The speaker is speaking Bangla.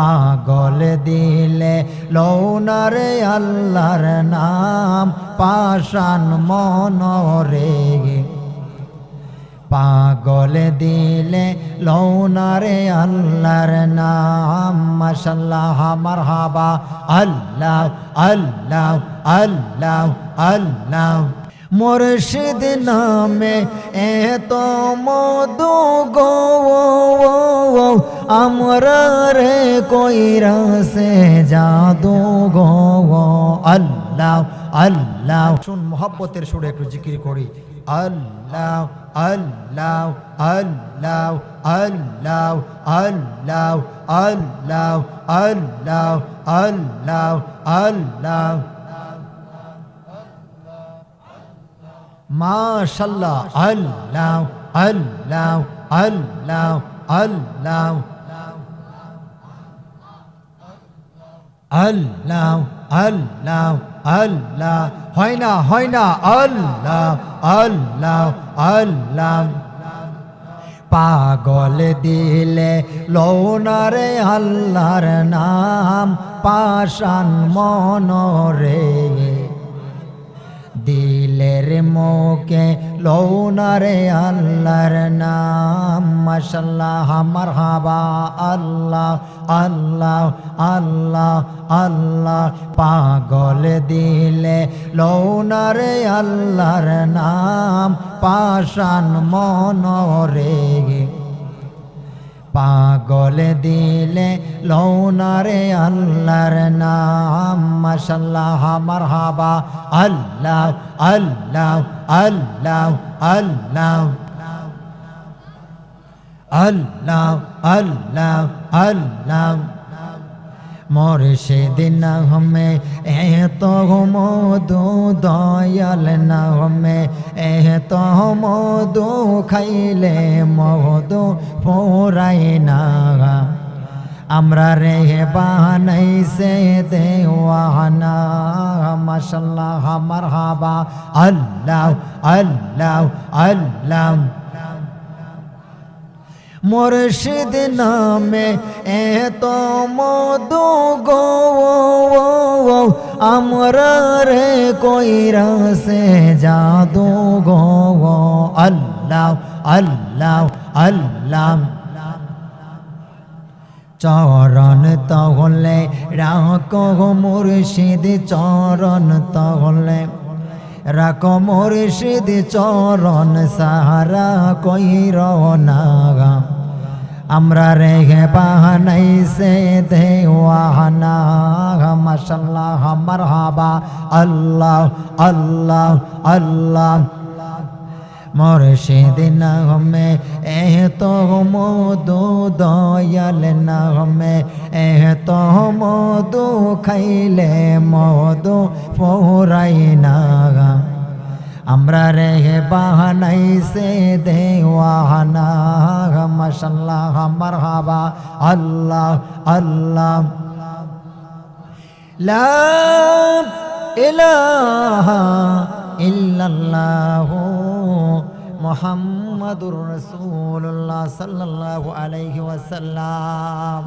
পাগল দিলে লৌনারে আল্লাহর নাম পাশান মনরে। পাগল দিলে লৌনারে আল্লাহর নাম, মাশাল্লাহ, মারহাবা। আল্লাহ আল্লাহ আল্লাহ আল্লাহ। মুর্শিদ নামে এত মধু গো আমরা রে কইরা সে জাদু গো আল্লাহ আল্লাহ। শুন, মোহাব্বতের সুরে একটু জিকির করি। আল্লাহ আল্লাহ আল্লাহ আল্লাহ আল্লাহ আল্লাহ আল্লাহ আল্লাহ আল্লাহ। মাশাল্লাহ, আল্লাহ আল্লাহ আল্লাহ আল্লাহ আল্লাহ আল্লাহ আল্লাহ। হয় না হয় না, আল্লাহ আল্লাহ আল্লাহ। পাগল দিলে লৌনারে আল্লাহর নাম পাশান মনরে। দিলের মোকে লৌনারে আল্লাহর নাম, মাশাল্লাহ, মারহাবা, আল্লাহ আল্লাহ আল্লাহ আল্লাহ। পাগল দিলে লৌনারে আল্লাহর নাম পাশান মনরে পাগল দিলে লৌনারে আল্লাহর নাম মাশাল্লাহ মারহাবা। আল্লাহ আল্লাহ আল্লাহ আল্লাহ। আল্লাহ আল্লাহ আল্লাহ। মোরশেদ না হমে, এত মধু দয়াল না হমে, এত মধু খাইলে মধু ফোরাই না। আমরা রে বানাইছে দেওয়ানা, মাশাল্লাহ, মারহাবা, আল্লাহ আল্লাহ আল্লাহ। মুর্শিদ নামে এত মধু গো আমরা রে কইরা সে জাদু গো আল্লাহ আল্লাহ আল্লাহ। চরণ তহলে রাখ মুর্শিদ, চরণ তহলে রাখ মুর্শিদ, চরণ সাহারা কইর না আমরা রেগে বাহানাই সে দেওয়ানা মাসাল্লাহ মারহাবা। আল্লাহ আল্লাহ আল্লাহ। মুর্শিদ না হমে এহ তো মধু দয়াল না হমে এহ তো মধু খাইলে মধু পোহরাই না। আমরা রেহে বাহানাই সে দেওয়ানা মশাল্লাহ আমার হাবা আল্লাহ। আল্লাহ ইলাহা ইল্লাল্লাহু মোহাম্মদুর রসুল্লাহ সাল্লাল্লাহু আলাইহি ওয়াসাল্লাম।